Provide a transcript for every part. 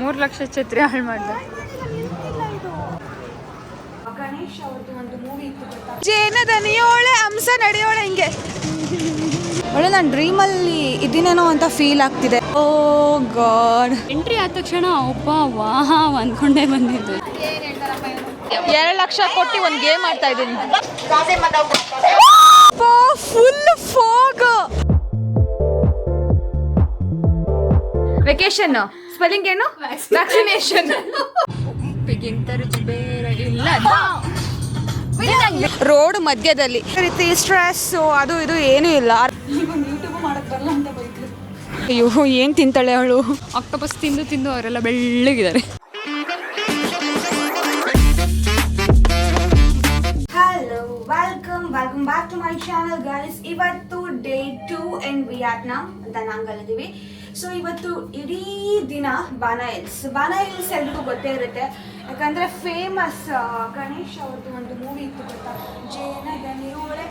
ಮೂರು ಲಕ್ಷ ಛತ್ರಿ ಹಾಳು ಮಾಡಿದ. ಜೇನದನಿಯೋಳೆ ಹಂಸ ನಡೆಯೋಳೆ ಹಿಂಗೆ. ಒಳ್ಳೆ ನಾನು ಡ್ರೀಮಲ್ಲಿ ಇದೇನೇನೋ ಅಂತ ಫೀಲ್ ಆಗ್ತಿದೆ. ಓ ಗಾಡ್. ಎಂಟ್ರಿ ಆದ ತಕ್ಷಣ ಒಬ್ಬ ವಾಹ ಅಂದ್ಕೊಂಡೇ ಬಂದಿದ್ದು. ಎರಡು ಲಕ್ಷ ಕೊಟ್ಟು ಒಂದು ಗೇಮ್ ಆಡ್ತಾ ಇದ್ದೀನಿ. ಫುಲ್ ಫೋಗ್ ವೆಕೇಶನ್ ಸ್ಪೆಲ್ಲಿಂಗ್ ಏನು? ವ್ಯಾಕ್ಸಿನೇಷನ್ ಇಲ್ಲ ರೋಡ್ ಮಧ್ಯದಲ್ಲಿ ರೀತಿ ಸ್ಟ್ರೆಸ್ ಅದು ಇದು ಏನೂ ಇಲ್ಲ. ಅಯ್ಯೋ ಏನು ತಿಂತಾಳೆ ಅವಳು? ಆಕ್ಟೋಪಸ್ ತಿಂದು ತಿಂದು ಅವರೆಲ್ಲ ಬೆಳ್ಳಗಿದ್ದಾರೆ. Hello welcome welcome back to my channel guys ಇವತ್ತು ಡೇ ಟೂ ಇನ್ ವಿಯಟ್ನಾಂ ಅಂತ ನಾಂಗಲ್ಲಿದ್ದೀವಿ ಸೊ ಇವತ್ತು ಇಡೀ ದಿನ ಬಾನಾ ಹಿಲ್ಸ್ ಬಾನಾ ಹಿಲ್ಸ್ ಎಲ್ರಿಗೂ ಗೊತ್ತೇ ಇರುತ್ತೆ. ಯಾಕಂದರೆ ಫೇಮಸ್ ಗಣೇಶ್ ಅವ್ರದ್ದು ಒಂದು ಮೂವಿ ಇತ್ತು ಗೊತ್ತಾ? ಜೇನ ಗಣಿಯೋಳೆ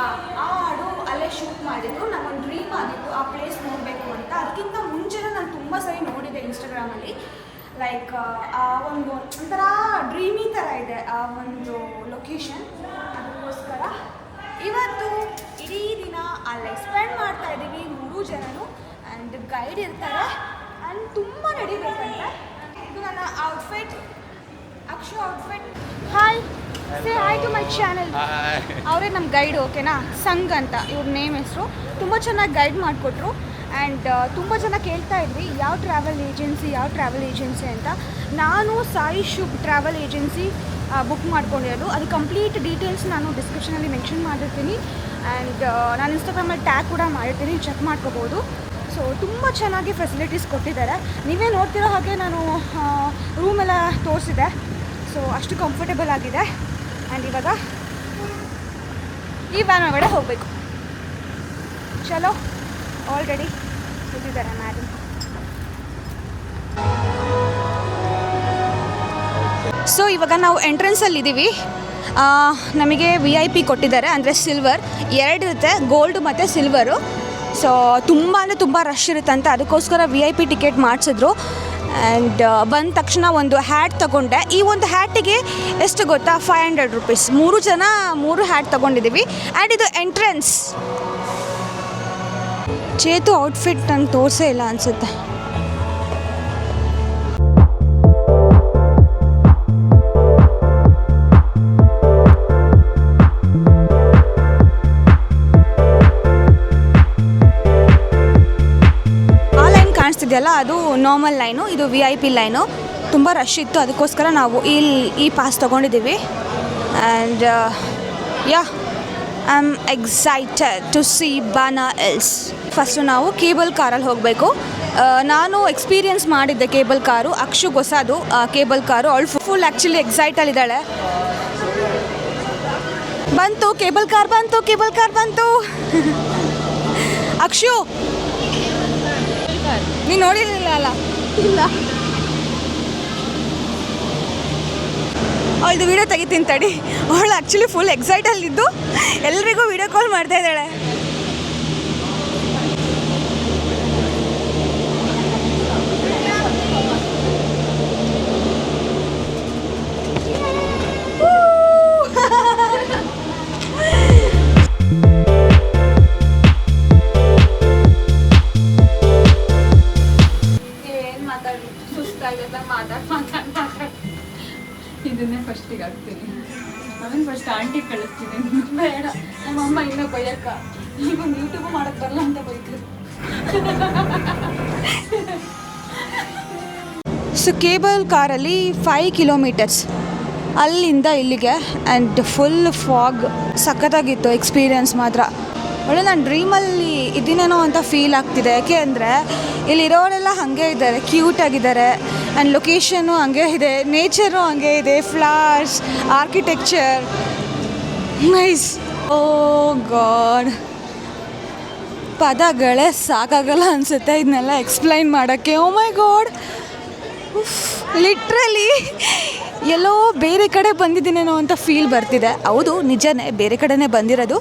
ಆ ಹಾಡು ಅಲ್ಲೇ ಶೂಟ್ ಮಾಡಿದ್ದು. ನಮ್ಮ ಡ್ರೀಮ್ ಆಗಿತ್ತು. ಆ ಪ್ಲೇಸ್ ನೋಡಬೇಕು ಅಂತ. ಅದಕ್ಕಿಂತ ಮುಂಚೆನೇ ನಾನು ತುಂಬ ಸರಿ ನೋಡಿದೆ ಇನ್ಸ್ಟಾಗ್ರಾಮಲ್ಲಿ ಲೈಕ್ ಆ ಒಂದು ಒಂಥರ ಡ್ರೀಮಿ ಥರ ಇದೆ ಆ ಒಂದು ಲೊಕೇಶನ್ ಅದಕ್ಕೋಸ್ಕರ ಇವತ್ತು ಇಡೀ ದಿನ ಅಲ್ಲೇ ಸ್ಪೆಂಡ್ ಮಾಡ್ತಾ ಇದ್ದೀವಿ ಮೂರು ಆ್ಯಂಡ್ ಗೈಡ್ ಇರ್ತಾರೆ. ಆ್ಯಂಡ್ ತುಂಬ ನಡಿಬೇಕಂತೆ. ಇದು ನನ್ನ outfit Akshu outfit hi say hi to my channel ಅವರೇ ನಮ್ಮ ಗೈಡ್ ಓಕೆನಾ ಸಂಗ್ ಅಂತ. ಇವ್ರ ನೇಮ್ ಹೆಸರು. ತುಂಬ ಚೆನ್ನಾಗಿ ಗೈಡ್ ಮಾಡಿಕೊಟ್ರು. ಆ್ಯಂಡ್ ತುಂಬ ಜನ ಕೇಳ್ತಾ ಇದ್ವಿ ಯಾವ ಟ್ರಾವೆಲ್ ಏಜೆನ್ಸಿ ಯಾವ ಟ್ರಾವೆಲ್ ಏಜೆನ್ಸಿ ಅಂತ? ನಾನು Sai Shubh travel agency book ಮಾಡ್ಕೊಂಡಿರೋದು. ಅದು ಕಂಪ್ಲೀಟ್ ಡೀಟೇಲ್ಸ್ ನಾನು ಡಿಸ್ಕ್ರಿಪ್ಷನಲ್ಲಿ ಮೆನ್ಷನ್ ಮಾಡಿರ್ತೀನಿ. ಆ್ಯಂಡ್ ನಾನು ಇನ್ಸ್ಟಾಗ್ರಾಮಲ್ಲಿ ಟ್ಯಾಗ್ ಕೂಡ ಮಾಡಿರ್ತೀನಿ. ಚೆಕ್ ಮಾಡ್ಕೋಬೋದು. ಸೊ ತುಂಬ ಚೆನ್ನಾಗಿ ಫೆಸಿಲಿಟೀಸ್ ಕೊಟ್ಟಿದ್ದಾರೆ. ನೀವೇ ನೋಡ್ತಿರೋ ಹಾಗೆ ನಾನು ರೂಮ್ ಎಲ್ಲ ತೋರಿಸಿದೆ. ಸೊ ಅಷ್ಟು ಕಂಫರ್ಟೇಬಲ್ ಆಗಿದೆ. ಆ್ಯಂಡ್ ಇವಾಗ ಈ ವ್ಯಾನ್ ಒಳಗಡೆ ಹೋಗಬೇಕು. ಚಲೋ? ಆಲ್ರೆಡಿ ಕೂತಿದ್ದಾರೆ ಮ್ಯಾಡಮ್ ಸೊ ಇವಾಗ ನಾವು ಎಂಟ್ರೆನ್ಸಲ್ಲಿ ಇದ್ದೀವಿ ಆ, ನಮಗೆ ವಿ ಐ ಪಿ ಕೊಟ್ಟಿದ್ದಾರೆ. ಅಂದರೆ ಸಿಲ್ವರ್ ಎರಡಿರುತ್ತೆ. ಗೋಲ್ಡ್ ಮತ್ತು ಸಿಲ್ವರು ಸೊ, ತುಂಬ ಅಂದರೆ ತುಂಬ ರಶ್ ಇರುತ್ತಂತೆ ಅದಕ್ಕೋಸ್ಕರ ವಿ ಐ ಪಿ ಟಿಕೆಟ್ ಮಾಡಿಸಿದ್ರು. ಆ್ಯಂಡ್ ಬಂದ ತಕ್ಷಣ ಒಂದು ಹ್ಯಾಟ್ ತಗೊಂಡೆ. ಈ ಒಂದು ಹ್ಯಾಟಿಗೆ ಎಷ್ಟು ಗೊತ್ತಾ? ಫೈವ್ ಹಂಡ್ರೆಡ್ ರುಪೀಸ್ ಮೂರು ಜನ, ಮೂರು ಹ್ಯಾಟ್ ತೊಗೊಂಡಿದ್ದೀವಿ. ಆ್ಯಂಡ್ ಇದು ಎಂಟ್ರೆನ್ಸ್ ಚೇತು ಔಟ್ಫಿಟ್ ನಂಗೆ ತೋರಿಸೇ ಇಲ್ಲ ಅನಿಸುತ್ತೆ. ಕಾಣಿಸ್ತಿದೆಯಲ್ಲ ಅದು ನಾರ್ಮಲ್ ಲೈನು ಇದು ವಿ ಐ ಪಿ ಲೈನು ತುಂಬ ರಶ್ ಇತ್ತು. ಅದಕ್ಕೋಸ್ಕರ ನಾವು ಇಲ್ಲಿ ಈ ಪಾಸ್ ತೊಗೊಂಡಿದ್ದೀವಿ. And ya I am excited to see Ba Na hills first ನಾವು ಕೇಬಲ್ ಕಾರಲ್ಲಿ ಹೋಗಬೇಕು. ನಾನು ಎಕ್ಸ್ಪೀರಿಯನ್ಸ್ ಮಾಡಿದ್ದೆ ಕೇಬಲ್ ಕಾರು ಅಕ್ಷು ಹೊಸದು ಕೇಬಲ್ ಕಾರು ಅವಳು ಫುಲ್ ಆ್ಯಕ್ಚುಲಿ ಎಕ್ಸೈಟಲ್ಲಿದ್ದಾಳೆ ಬಂತು ಕೇಬಲ್ ಕಾರ್ ಬಂತು ಕೇಬಲ್ ಕಾರ್ ಬಂತು. ಅಕ್ಷು ನೀನು ನೋಡಿರ್ಲಿಲ್ಲ ಅಲ್ಲ? ಇಲ್ಲ. ಅವಳದು ವಿಡಿಯೋ ತೆಗಿತೀನಿ ತಡಿ. ಅವಳು ಆ್ಯಕ್ಚುಲಿ ಫುಲ್ ಎಕ್ಸೈಟಲ್ಲಿದ್ದು ಎಲ್ರಿಗೂ ವಿಡಿಯೋ ಕಾಲ್ ಮಾಡ್ತಾ ಇದ್ದಾಳೆ. ಅವನ್ ಫಸ್ಟ್ ಆಂಟಿ ಕಳಿಸ್ತೀನಿ ಬೇಡ, ನಮ್ಮ ಅಮ್ಮ ಇನ್ನೂ ಬೈಯಕ್ಕ. ಈಗ ಯೂಟ್ಯೂಬ್ ಮಾಡಕ್ ಬರಲ್ಲ ಅಂತ ಬೈತು ಸೊ ಕೇಬಲ್ ಕಾರಲ್ಲಿ ಫೈವ್ ಕಿಲೋಮೀಟರ್ಸ್ ಅಲ್ಲಿಂದ ಇಲ್ಲಿಗೆ ಆ್ಯಂಡ್ ಫುಲ್ ಫಾಗ್ ಸಖತ್ತಾಗಿತ್ತು ಎಕ್ಸ್ಪೀರಿಯನ್ಸ್ ಮಾತ್ರ. ಒಳ್ಳೆ ನಾನು ಡ್ರೀಮಲ್ಲಿ ಇದ್ದೀನೇನೋ ಅಂತ ಫೀಲ್ ಆಗ್ತಿದೆ. ಯಾಕೆ ಅಂದರೆ, ಇಲ್ಲಿರೋರೆಲ್ಲ ಹಾಗೆ ಇದ್ದಾರೆ ಕ್ಯೂಟ್ ಆಗಿದ್ದಾರೆ. ಆ್ಯಂಡ್ ಲೊಕೇಶನು ಹಂಗೆ ಇದೆ ನೇಚರು ಹಂಗೆ ಇದೆ flowers architecture nice oh god ಪದಗಳೇ ಸಾಕಾಗಲ್ಲ ಅನಿಸುತ್ತೆ ಇದನ್ನೆಲ್ಲ ಎಕ್ಸ್ಪ್ಲೈನ್ ಮಾಡೋಕ್ಕೆ. ಓ ಮೈ ಗಾಡ್ ಲಿಟ್ರಲಿ ಎಲ್ಲೋ ಬೇರೆ ಕಡೆ ಬಂದಿದ್ದೀನೇನೋ ಅಂತ ಫೀಲ್ ಬರ್ತಿದೆ. ಹೌದು, ನಿಜನೇ ಬೇರೆ ಕಡೆನೇ ಬಂದಿರೋದು.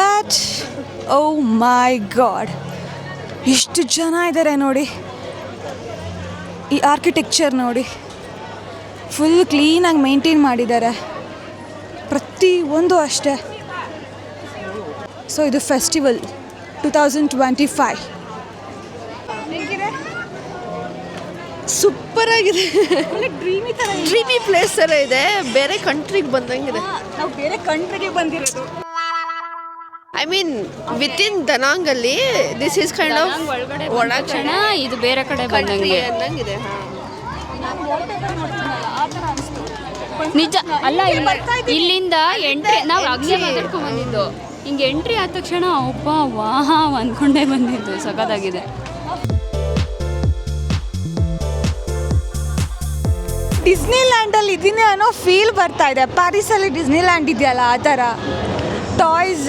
ಬಟ್ ಓ ಮೈ ಗಾಡ್ ಎಷ್ಟು ಜನ ಇದ್ದಾರೆ ನೋಡಿ. ಈ ಆರ್ಕಿಟೆಕ್ಚರ್ ನೋಡಿ. ಫುಲ್ ಕ್ಲೀನಾಗಿ ಮೇಂಟೈನ್ ಮಾಡಿದ್ದಾರೆ. ಪ್ರತಿ ಒಂದು ಅಷ್ಟೇ. ಸೊ ಇದು festival two thousand twenty five super ಆಗಿದೆ. ಡ್ರೀಮಿ ಪ್ಲೇಸ್ ಥರ ಇದೆ. ಬೇರೆ ಕಂಟ್ರಿಗೆ ಬಂದಂಗಿದೆ. ನಾವು ಬೇರೆ ಕಂಟ್ರಿಗೆ ಬಂದಿರೋದು. ಐ ಮೀನ್ ವಿತ್ ಇನ್ ದನಾಂಗಲ್ಲಿ ದಿಸ್ ಇಸ್ ಕೈಂಡ್ ಆಫ್ ಒಳಗಡೆ ಒಳ ಇದು ಬೇರೆ ಕಡೆ ಬಂದಂಗೆ. ಅನ್ನಂಗಿದೆ ಹಾ. ನಿಜ ಅಲ್ಲ ಇಲ್ಲಿಂದ ಎಂಟ್ರಿ ನಾವು ಅಗ್ನಿ ಮಾತಾಡ್ಕೊಂಡು ಬಂದಿದ್ದು. ಹಿಂಗೆ ಎಂಟ್ರಿ ಆದ ತಕ್ಷಣ ಒಬ್ಬ ವಾಹ ಅಂದ್ಕೊಂಡೇ ಬಂದಿದ್ದು ಸಖತ್ತಾಗಿದೆ. ಡಿಸ್ನಿಲ್ಯಾಂಡಲ್ಲಿ ಇದ್ದೀನಿ ಇದೀನಿ ಅನ್ನೋ ಫೀಲ್ ಬರ್ತಾ ಇದೆ. ಪ್ಯಾರಿಸಲ್ಲಿ ಡಿಸ್ನಿಲ್ಯಾಂಡ್ ಇದೆಯಲ್ಲ ಆ ಥರ. ಟಾಯ್ಸ್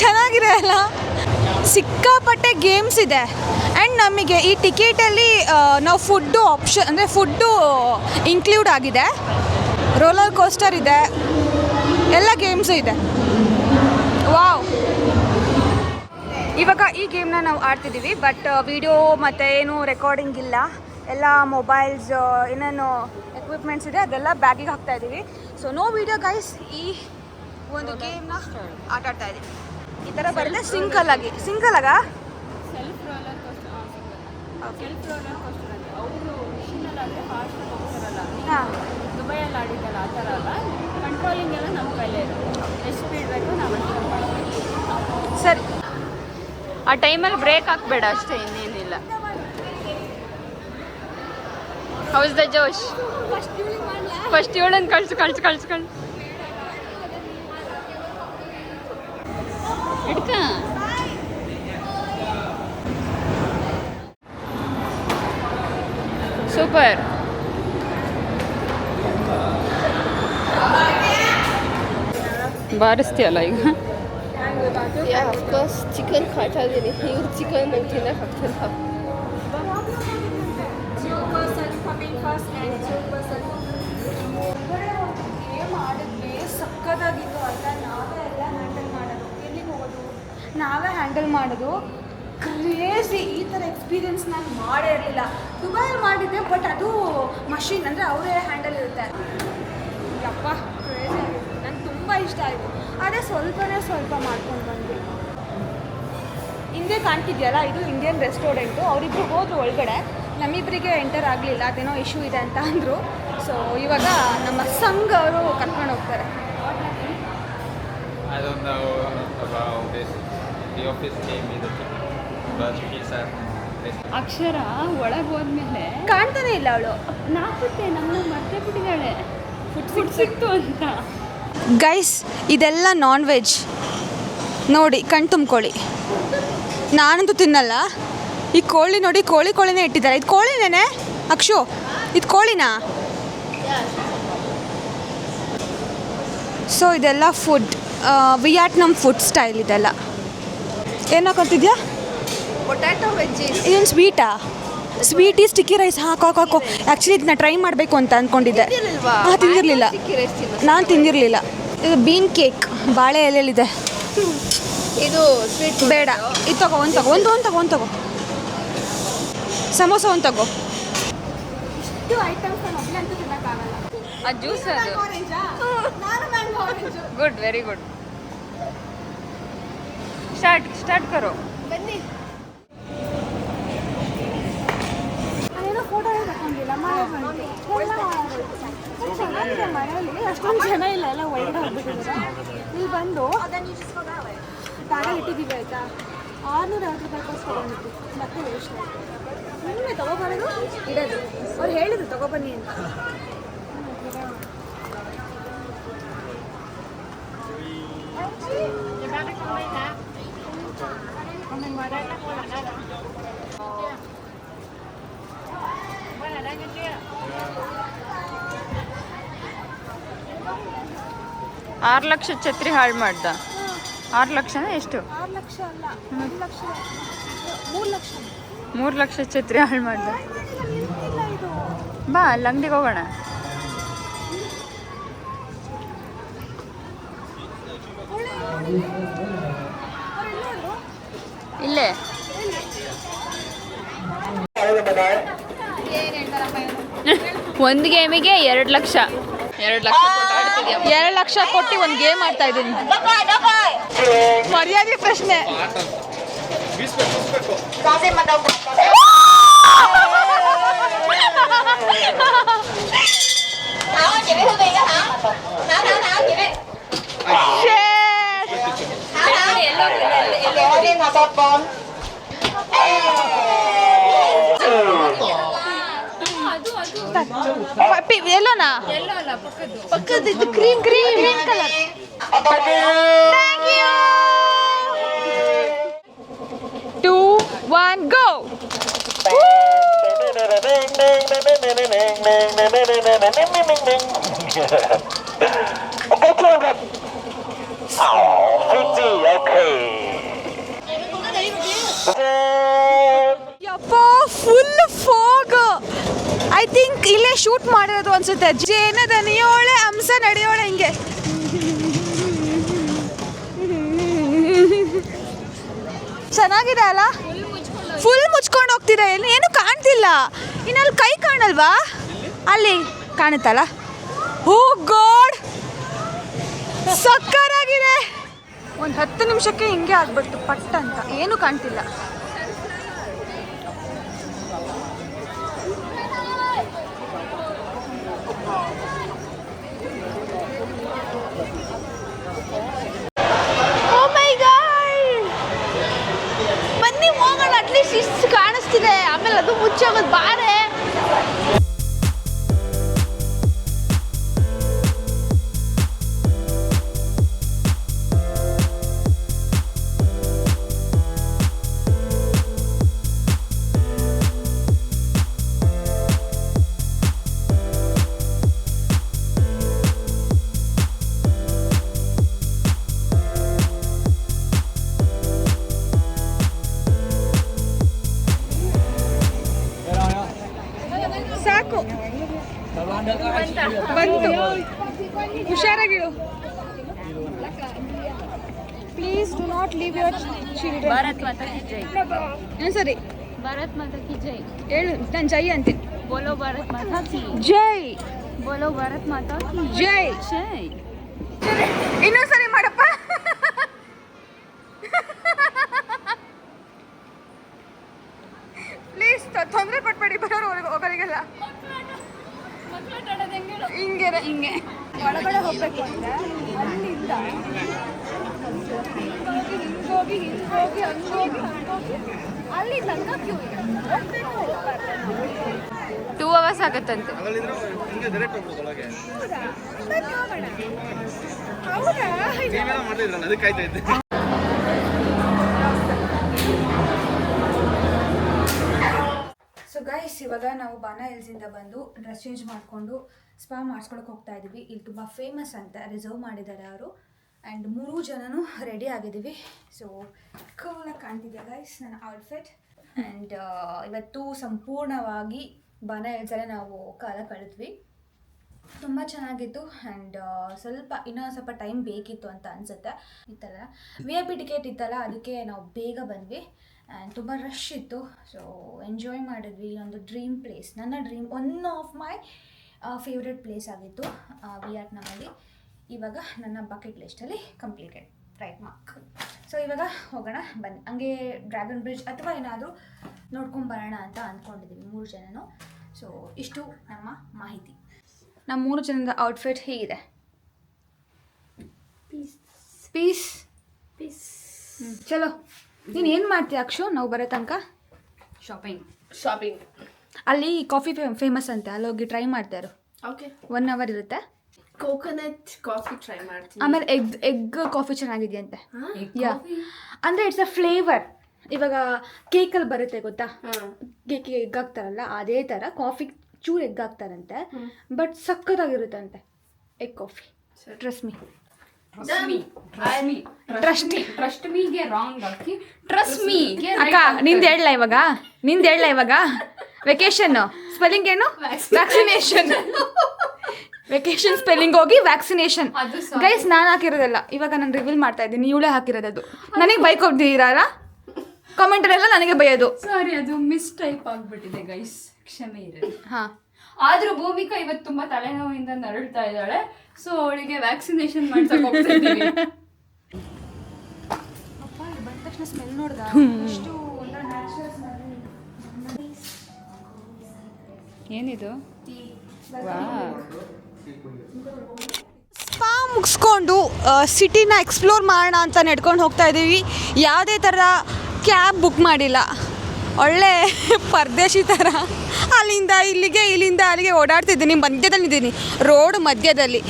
ಚೆನ್ನಾಗಿದೆ ಅಲ್ಲ? ಸಿಕ್ಕಾಪಟ್ಟೆ ಗೇಮ್ಸ್ ಇದೆ. ಆ್ಯಂಡ್ ನಮಗೆ ಈ ಟಿಕೆಟಲ್ಲಿ ನಾವು ಫುಡ್ಡು ಆಪ್ಷನ್ ಅಂದರೆ ಫುಡ್ಡು ಇನ್ಕ್ಲೂಡ್ ಆಗಿದೆ. ರೋಲರ್ ಕೋಸ್ಟರ್ ಇದೆ. ಎಲ್ಲ ಗೇಮ್ಸು ಇದೆ. ವಾವ್ ಇವಾಗ ಈ ಗೇಮ್ನ ನಾವು ಆಡ್ತಿದ್ದೀವಿ ಬಟ್ ವಿಡಿಯೋ ಮತ್ತು ಏನು ರೆಕಾರ್ಡಿಂಗ್ ಇಲ್ಲ. ಎಲ್ಲ ಮೊಬೈಲ್ಸ್ ಏನೇನು ಎಕ್ವಿಪ್ಮೆಂಟ್ಸ್ ಇದೆ, ಅದೆಲ್ಲ ಬ್ಯಾಗಿಗೆ ಹಾಕ್ತಾ ಇದ್ದೀವಿ. ಸೊ ನೋ ವಿಡಿಯೋ ಗೈಸ್ ಈ ಒಂದು ಗೇಮ್ನ ಆಟ ಆಡ್ತಾ ಇದ್ದೀವಿ. ಈ ಥರ ಬರಲ್ಲ ಸಿಂಕಲ್ ಆಗಿ. ಸಿಂಕಲ್ ಆಗ? ಆ ಥರ ಅಲ್ಲ ಕಂಟ್ರೋಲಿಂಗ್ ನಮ್ಮ ನಾವು ಸರಿ. ಆ ಟೈಮಲ್ಲಿ ಬ್ರೇಕ್ ಹಾಕ್ಬೇಡ ಅಷ್ಟೇ ಇನ್ನೇನಿಲ್ಲ How is the Josh? First year and culture, culture, culture, culture. Super. बारिश थी अलग यार बस चिकन खाता चिकन मंथी ना खाते थे ಹ್ಯಾಂಡಲ್ ಮಾಡೋದು ಕ್ರೇಜಿ ಈ ಥರ ಎಕ್ಸ್ಪೀರಿಯನ್ಸ್ ನಾನು ಮಾಡೇ ಇರಲಿಲ್ಲ. ದುಬೈಲಿ ಮಾಡಿದ್ದೆ ಬಟ್ ಅದು ಮಷಿನ್ ಅಂದರೆ ಅವರೇ ಹ್ಯಾಂಡಲ್ ಇರುತ್ತೆ. ಯಪ್ಪ ಕ್ರೇಜಿ ಆಗಿತ್ತು. ನಂಗೆ ತುಂಬ ಇಷ್ಟ ಆಯಿತು. ಅದೇ ಸ್ವಲ್ಪನೇ ಸ್ವಲ್ಪ ಮಾಡ್ಕೊಂಡು ಬಂದ್ವಿ. ಹಿಂದೆ ಕಾಣ್ತಿದ್ಯಲ್ಲ, ಇದು ಇಂಡಿಯನ್ ರೆಸ್ಟೋರೆಂಟು ಅವರಿಬ್ಬರು ಹೋದ್ರು ಒಳಗಡೆ. ನಮ್ಮಿಬ್ಬರಿಗೆ ಎಂಟರ್ ಆಗಲಿಲ್ಲ, ಅದೇನೋ ಇಶ್ಯೂ ಇದೆ ಅಂತ ಅಂದರು. ಸೊ ಇವಾಗ ನಮ್ಮ ಸಂಘ ಅವರು ಕರ್ಕೊಂಡು ಹೋಗ್ತಾರೆ. I The office gave me the ticket, but he said ಅಕ್ಷರ ಒಳಗೆ ಹೋದ್ಮೇಲೆ ಕಾಣ್ತಾನೆ ಇಲ್ಲ ಅವಳು. ನಾಕುತ್ತೆ ನಮ್ಮ ಮತ್ತೆ ಬಿಟ್ಟಿದ್ದಾಳೆ. ಫುಡ್ ಸಿಕ್ತು. ಅಂತ. ಗೈಸ್ ಇದೆಲ್ಲ ನಾನ್ ವೆಜ್ ನೋಡಿ ಕಣ್ ತುಂಬ್ಕೊಳ್ಳಿ. ನಾನಂತೂ ತಿನ್ನಲ್ಲ. ಈ ಕೋಳಿ ನೋಡಿ ಕೋಳಿ ಕೋಳಿನೇ ಇಟ್ಟಿದ್ದಾರೆ. ಇದು ಕೋಳಿನೇನೆ? ಅಕ್ಷು ಇದು ಕೋಳಿನಾ? ಸೊ ಇದೆಲ್ಲ ಫುಡ್ ವಿಯಟ್ನಾಮ್ ಫುಡ್ ಸ್ಟೈಲ್ ಇದೆಲ್ಲ. ಏನು ಹಾಕೊಂತಿದ್ಯಾ? ಪೊಟ್ಯಾಟೊ ವೆಜ್ಜಿ ಇದೇನು ಸ್ವೀಟಾ ಸ್ವೀಟಿ ಸ್ಟಿಕ್ಕಿ ರೈಸ್ ಹಾಕೋ ಹಾಕು ಹಾಕು. ಆ್ಯಕ್ಚುಲಿ ಇದನ್ನ ಟ್ರೈ ಮಾಡಬೇಕು ಅಂತ ಅಂದ್ಕೊಂಡಿದ್ದೆ ಹಾಂ ತಿಂದಿರಲಿಲ್ಲ. ನಾನು ತಿಂದಿರಲಿಲ್ಲ. ಇದು ಬೀನ್ ಕೇಕ್ ಬಾಳೆ ಎಲೆಯಲ್ಲಿದೆ. ಇದು ಸ್ವೀಟ್ ಬೇಡ. ಇದು ತಗೋ ಒಂದು ತಗೋ ಒಂದು ಒಂದು ತಗೋ ಒಂದು ತಗೋ. ಸಮೋಸ ಒಂದು ತಗೋ. ಆ ಜ್ಯೂಸ್ ಅದು. Good very good start start ಕರು. ಬನ್ನಿ. ಅಷ್ಟೊಂದು ಜನ ಇಲ್ಲ ಎಲ್ಲ ಒಳಗಡೆ ಹೋಗ್ಬಿಟ್ಟಿದ್ದಾರೆ ಇಲ್ಲಿ ಬಂದು ಗಾಡಿ ಇಟ್ಟಿದ್ದೀವಿ ಆಯ್ತಾ? ಆರುನೂರ ಐವತ್ತು ರೂಪಾಯಿ ಕಾಸು ಮತ್ತೆ ವೇಸ್ಟ್ ಆಯಿತು. ಸುಮ್ಮನೆ ತಗೋಬಾರದು ಇಡೋದು. ಅವ್ರು ಹೇಳಿದ್ರು ತಗೋಬನ್ನಿ ಅಂತ. ಆರು ಲಕ್ಷ ಛತ್ರಿ ಹಾಳು ಮಾಡ್ದ. ಆರು ಲಕ್ಷನ ಎಷ್ಟು? ಆರು ಲಕ್ಷ ಅಲ್ಲ ಒಂದು ಲಕ್ಷ. ಮೂರು ಲಕ್ಷ. ಮೂರು ಲಕ್ಷ ಛತ್ರಿ ಹಾಳು ಮಾಡ್ದ. ಬಾ ಅಲ್ಲಿ ಅಂಗಡಿಗೆ ಹೋಗೋಣ ಇಲ್ಲೇ. ಒಂದು ಗೇಮಿಗೆ ಎರಡು ಲಕ್ಷ. ಎರಡು ಲಕ್ಷ ಎರಡು ಲಕ್ಷ ಕೊಟ್ಟು ಒಂದು ಗೇಮ್ ಆಡ್ತಾ ಇದ್ದೀನಿ. ಮರ್ಯಾದೆ ಪ್ರಶ್ನೆ. ಎಲ್ಲೋನಾ ಪಕ್ಕದ ಇದು cream cream green colour thank you two one go ಯಪ್ಪ ಫುಲ್ ಫೋಗ್ ಐ ಥಿಂಕ್ ಇಲ್ಲೇ ಶೂಟ್ ಮಾಡಿರೋದು ಅನ್ಸುತ್ತೆ. ಜೇನದ ನಿಯೋಳೆ, ಹಂಸ ನಡೆಯೋಳೆ ಹಿಂಗೆ. ಚೆನ್ನಾಗಿದೆ ಅಲ್ಲ? ಫುಲ್ ಮುಚ್ಕೊಂಡು ಹೋಗ್ತಿದೆ ಏನು ಏನು ಕಾಣ್ತಿಲ್ಲ. ಇನ್ನಲ್ಲಿ ಕೈ ಕಾಣಲ್ವಾ? ಅಲ್ಲಿ ಕಾಣುತ್ತಲ್ಲ. ಹೂ ಗೋಡ್ ಸಕ್ಕರಾಗಿದೆ ಒಂದು ಹತ್ತು ನಿಮಿಷಕ್ಕೆ ಹಿಂಗೆ ಆಗ್ಬಿಡ್ತು ಪಟ್ ಅಂತ. ಏನು ಕಾಣ್ತಿಲ್ಲ. ಬಂತು. ಹುಷಾರಾಗಿಡು please do not leave your children Bharat Mata ಕಿ ಜೈ. ಸರಿ? ಭಾರತ್ ಮಾತಾ ಕಿ ಜೈ. ಹೇಳು ನಾನು ಜೈ ಅಂತೀನಿ. ಬೋಲೋ ಭಾರತ್ ಮಾತಾ ಕಿ. ಜೈ. ಬೋಲೋ ಭಾರತ್ ಮಾತಾ ಕಿ ಜೈ. ಜೈ. ಇನ್ನೊಂದ್ಸರಿ ಮಾಡಪ್ಪ. ಪ್ಲೀಸ್ ತೊಂದರೆ ಪಟ್ಬೇಡಿ ಬರೋರು ಹೋಗೋರಿಗೆಲ್ಲ ಹಿಂಗೆ ಹಿಂಗೆ. ಒಳಗಡೆ ಹೋಗ್ಬೇಕು ಅಂದ್ರೆ ಅಲ್ಲಿಂದ ಹಿಂಗೋಗಿ ಹಿಂಗೋಗಿ ಹಿಂಗೋಗಿ ಹಂಗೋಗಿ ಹಂಗೋಗಿ ಅಲ್ಲಿ ತನಕ ಕ್ಯೂ ಟೂ ಅವರ್ಸ್ ಆಗತ್ತಂತೆ. ಸೊ ಇವಾಗ ನಾವು ಬಾನ ಹಿಲ್ಸಿಂದ ಬಂದು ಡ್ರೆಸ್ ಚೇಂಜ್ ಮಾಡಿಕೊಂಡು ಸ್ಪಾ ಮಾಡಿಸ್ಕೊಳಕ್ಕೆ ಹೋಗ್ತಾ ಇದ್ದೀವಿ ಇಲ್ಲಿ ತುಂಬ ಫೇಮಸ್ ಅಂತ ರಿಸರ್ವ್ ಮಾಡಿದ್ದಾರೆ ಅವರು. ಆ್ಯಂಡ್ ಮೂರು ಜನನೂ ರೆಡಿ ಆಗಿದ್ದೀವಿ. ಸೊ ಕೂಲಾಗಿ ಕಾಣ್ತಿದೆ ಗೈಸ್ ನನ್ನ ಔಟ್ಫಿಟ್ ಆ್ಯಂಡ್ ಇವತ್ತು ಸಂಪೂರ್ಣವಾಗಿ ಬಾನ ಹಿಲ್ಸಲ್ಲೇ ನಾವು ಕಾಲ ಕಳೆದ್ವಿ. ತುಂಬ ಚೆನ್ನಾಗಿತ್ತು. ಆ್ಯಂಡ್ ಸ್ವಲ್ಪ ಇನ್ನೂ ಸ್ವಲ್ಪ ಟೈಮ್ ಬೇಕಿತ್ತು ಅಂತ ಅನಿಸುತ್ತೆ. ಇತ್ತಲ್ಲ ವಿ ಐ ಪಿ ಟಿಕೆಟ್ ಇತ್ತಲ್ಲ, ಅದಕ್ಕೆ ನಾವು ಬೇಗ ಬಂದ್ವಿ. ಆ್ಯಂಡ್ ತುಂಬ ರಶ್ ಇತ್ತು. ಸೊ ಎಂಜಾಯ್ ಮಾಡಿದ್ವಿ ಒಂದು ಡ್ರೀಮ್ ಪ್ಲೇಸ್ ನನ್ನ dream one of my favourite place ಆಗಿತ್ತು ವಿಯಟ್ನಾಮಲ್ಲಿ. ಇವಾಗ ನನ್ನ ಬಕೆಟ್ ಲಿಸ್ಟಲ್ಲಿ ಕಂಪ್ಲೀಟೆಡ್ ರೈಟ್ ಮಾರ್ಕ್ ಸೊ ಇವಾಗ ಹೋಗೋಣ ಬನ್ನಿ. ಹಂಗೆ ಡ್ರ್ಯಾಗನ್ ಬ್ರಿಡ್ಜ್ ಅಥವಾ ಏನಾದರೂ ನೋಡ್ಕೊಂಬರೋಣ ಅಂತ ಅಂದ್ಕೊಂಡಿದ್ದೀವಿ ಮೂರು ಜನನು. ಸೊ ಇಷ್ಟು ನಮ್ಮ ಮಾಹಿತಿ. ನಮ್ಮ ಮೂರು ಜನದ ಔಟ್ಫಿಟ್ ಹೀಗಿದೆ? ಪೀಸ್ ಪೀಸ್ ಚಲೋ. ನೀನು ಏನು ಮಾಡ್ತೀಯ ಅಕ್ಷು? ನಾವು ಬರೋ ತನಕ? ಶಾಪಿಂಗ್ ಶಾಪಿಂಗ್ ಅಲ್ಲಿ ಕಾಫಿ ಫೇಮಸ್ ಅಂತೆ. ಅಲ್ಲಿ ಹೋಗಿ ಟ್ರೈ ಮಾಡ್ತಾರೆ ಓಕೆ ಒನ್ ಅವರ್ ಇರುತ್ತೆ. ಕೋಕೋನಟ್ ಕಾಫಿ ಟ್ರೈ ಮಾಡ್ತೀನಿ. ಆಮೇಲೆ ಎಗ್ ಎಗ್ ಕಾಫಿ ಚೆನ್ನಾಗಿದೆಯಂತೆ. ಯಾ ಅಂದರೆ ಇಟ್ಸ್ ಅ ಫ್ಲೇವರ್ ಇವಾಗ ಕೇಕಲ್ಲಿ ಬರುತ್ತೆ ಗೊತ್ತಾ? ಕೇಕಿಗೆ ಎಗ್ ಹಾಕ್ತಾರಲ್ಲ ಅದೇ ಥರ ಕಾಫಿ ಚೂರು ಎಗ್ ಹಾಕ್ತಾರಂತೆ. But ಸಕ್ಕತ್ತಾಗಿರುತ್ತಂತೆ egg coffee trust me trust me trust ಮೀಗೆ wrong ಹಾಕಿ ಟ್ರಸ್ಟ್ ಮೀಗೆ ಅಕ್ಕ ನಿಂದ ಹೇಳಲ್ಲ ಇವಾಗ? ನಿಂದ ಹೇಳಲ್ಲ ಇವಾಗ? ವೆಕೇಶನ್ ಸ್ಪೆಲ್ಲಿಂಗ್ ಏನು? ವ್ಯಾಕ್ಸಿನೇಷನ್ ವೆಕೇಶನ್ ಸ್ಪೆಲ್ಲಿಂಗ್ ಹೋಗಿ ವ್ಯಾಕ್ಸಿನೇಷನ್ ಗೈಸ್ ನಾನು ಹಾಕಿರೋದಲ್ಲ. ಇವಾಗ ನಾನು ರಿವೀಲ್ ಮಾಡ್ತಾ ಇದ್ದೀನಿ. ಇವಳೇ ಹಾಕಿರೋದದು. ನನಗೆ ಬೈಕ್ ಹೋಗ್ದಿರಲ್ಲ ಕಾಮೆಂಟಲ್ಲೆಲ್ಲ ನನಗೆ ಬೈಯೋದು. ಸಾರಿ ಅದು ಮಿಸ್ ಟೈಪ್ ಆಗ್ಬಿಟ್ಟಿದೆ ಗೈಸ್ ಕ್ಷಮೆ ಇರಲಿ. ಹಾ. ಆದ್ರೂ ಭೂಮಿಕಾ ಇವತ್ತು ತುಂಬಾ ತಲೆನೋವಿಂದ ನರಳ್ತಾ ಇದ್ದಾಳೆ. ಸೊ ಅವಳಿಗೆ ವ್ಯಾಕ್ಸಿನೇಷನ್ ಮಾಡ್ಸಕ್ ಹೋಗ್ತಾ ಇದೀವಿ ಬಂದ ತಕ್ಷಣ ಸ್ಮೆಲ್ ನೋಡ್ದ? ಏನಿದು? ಸ್ಪಾ ಮುಗಿಸ್ಕೊಂಡು ಸಿಟಿನ ಎಕ್ಸ್ಪ್ಲೋರ್ ಮಾಡೋಣ ಅಂತ ನಡ್ಕೊಂಡು ಹೋಗ್ತಾ ಇದ್ದೀವಿ. ಯಾವುದೇ ಥರ ಕ್ಯಾಬ್ ಬುಕ್ ಮಾಡಿಲ್ಲ. ಒಳ್ಳೆ ಪರದೇಶಿ ಥರ. ಅಲ್ಲಿಂದ ಇಲ್ಲಿಗೆ, ಇಲ್ಲಿಂದ ಅಲ್ಲಿಗೆ ಓಡಾಡ್ತಿದ್ದೀನಿ ಮಧ್ಯದಲ್ಲಿ ಇದ್ದೀನಿ ರೋಡ್ ಮಧ್ಯದಲ್ಲಿ.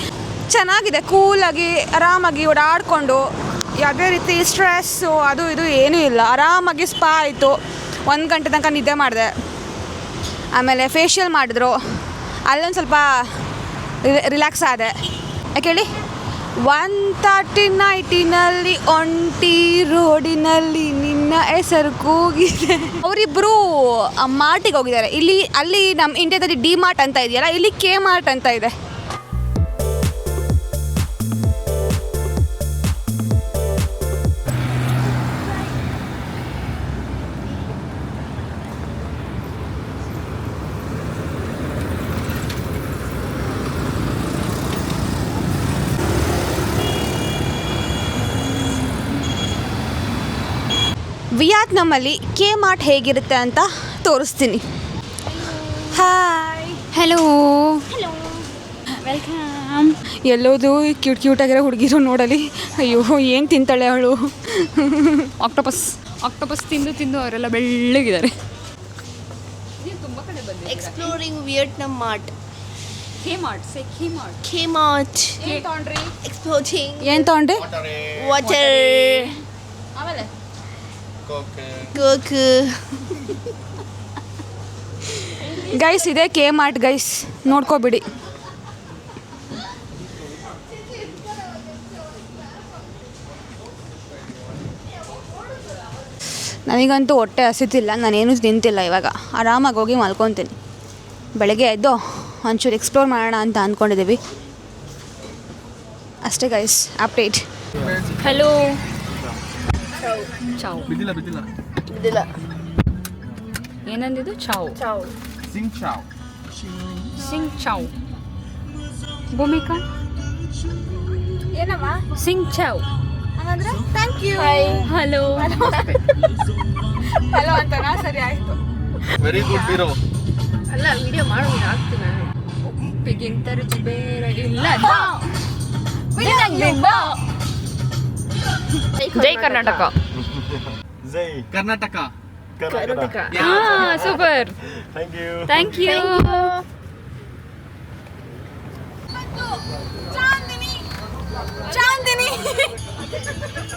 ಚೆನ್ನಾಗಿದೆ, ಕೂಲಾಗಿ, ಆರಾಮಾಗಿ ಓಡಾಡಿಕೊಂಡು. ಯಾವುದೇ ರೀತಿ ಸ್ಟ್ರೆಸ್ಸು, ಅದು ಇದು ಏನೂ ಇಲ್ಲ. ಆರಾಮಾಗಿ ಸ್ಪಾ ಆಯಿತು. ಒಂದು ಗಂಟೆ ತನಕ ನಿದ್ದೆ ಮಾಡಿದೆ. ಆಮೇಲೆ ಫೇಶಿಯಲ್ ಮಾಡಿದ್ರು. ಅಲ್ಲೊಂದು ಸ್ವಲ್ಪ ರಿಲ್ಯಾಕ್ಸ್ ಆದೆ. ಯಾಕೆ ಹೇಳಿ? ಒನ್ ತರ್ಟಿ ನೈಟಿನಲ್ಲಿ ಒಂಟಿ ರೋಡಿನಲ್ಲಿ ನಿನ್ನ ಹೆಸರು ಕೂಗಿದೆ. ಅವರಿಬ್ಬರು ಮಾರ್ಟಿಗೆ ಹೋಗಿದ್ದಾರೆ. ಇಲ್ಲಿ, ಅಲ್ಲಿ ನಮ್ಮ ಇಂಡಿಯಾದಲ್ಲಿ ಡಿ ಮಾರ್ಟ್ ಅಂತ ಇದೆಯಲ್ಲ, ಇಲ್ಲಿ ಕೆ ಮಾರ್ಟ್ ಅಂತ ಇದೆ. ವಿಯತ್ನಮಲ್ಲಿ ಕೆ ಮಾರ್ಟ್ ಹೇಗಿರುತ್ತೆ ಅಂತ ತೋರಿಸ್ತೀನಿ. ಹಾಯ್ ಹಲೋ ಹಲೋ ವೆಲ್ಕಮ್ ಎಲ್ಲೋದು ಕ್ಯೂಟ್ ಕ್ಯೂಟಾಗಿರೋ ಹುಡುಗಿರು ನೋಡಲಿ. ಅಯ್ಯೋ ಏನು ತಿಂತಾಳೆ ಅವಳು? ಆಕ್ಟೋಪಸ್ ಆಕ್ಟೋಪಸ್ ತಿಂದು ತಿಂದು ಅವರೆಲ್ಲ ಬೆಳ್ಳಗಿದ್ದಾರೆ. Exploring Vietnam mart hey mart say hey mart K mart exploring ಏನು ತೊಗೊಂಡ್ರಿ ವಾಟರ್ ಕೋಕ್ ಗೈಸ್ ಇದೆ ಕೆ ಮಾರ್ಟ್ ಗೈಸ್ ನೋಡ್ಕೋಬಿಡಿ. ನನಗಂತೂ ಹೊಟ್ಟೆ ಹಸಿತಿಲ್ಲ ನಾನೇನು ತಿಂತಿಲ್ಲ ಇವಾಗ. ಆರಾಮಾಗಿ ಹೋಗಿ ಮಲ್ಕೊತೀನಿ. ಬೆಳಗ್ಗೆ ಎದ್ದು ಒಂಚೂರು ಎಕ್ಸ್ಪ್ಲೋರ್ ಮಾಡೋಣ ಅಂತ ಅಂದ್ಕೊಂಡಿದ್ದೀವಿ. ಅಷ್ಟೇ ಗೈಸ್ ಅಪ್ಡೇಟ್ ಹಲೋ ಚಾವ್. ಇದಿಲ್ಲ ಏನಂದಿದ್ದು? ಚಾವ್. ಚಾವ್. ಸಿಂಗ್ ಚಾವ್. ಸಿಂಗ್ ಚಾವ್. ಭೂಮಿಕಾ? ಏನಮ್ಮ? ಸಿಂಗ್ ಚಾವ್. ಅಂದ್ರೆ ಥ್ಯಾಂಕ್ ಯು ಹಲೋ. ಹಲೋ ಅಂತನಾ? ಸರಿ ಆಯಿತು. Very good biro. ಅಲ್ಲ ವಿಡಿಯೋ ಮಾಡೋದು ಹಾಕ್ತೀನಿ ನಾನು ಉಪ್ಪಿಗಿಂತ ರುಚಿ ಬೇರೆ ಇಲ್ಲ ಜೈ ಕರ್ನಾಟಕ. ಜೈ Karnataka. Karnataka. Super. Thank you thank you Chandini.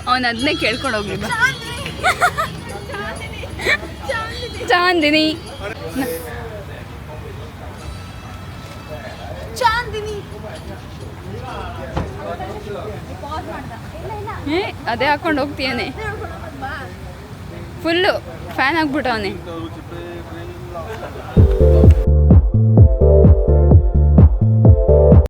ಅವನು ಅದನ್ನೇ ಕೇಳ್ಕೊಂಡು ಹೋಗ್ಲಿ. ಬಾ ಚಾಂದಿನಿ. ಚಾಂದಿನಿ. ಏ ಅದೇ ಹಾಕೊಂಡು ಹೋಗ್ತೀಯನೆ. Full fan ಆಗ್ಬಿಟ್ಟವನೆ.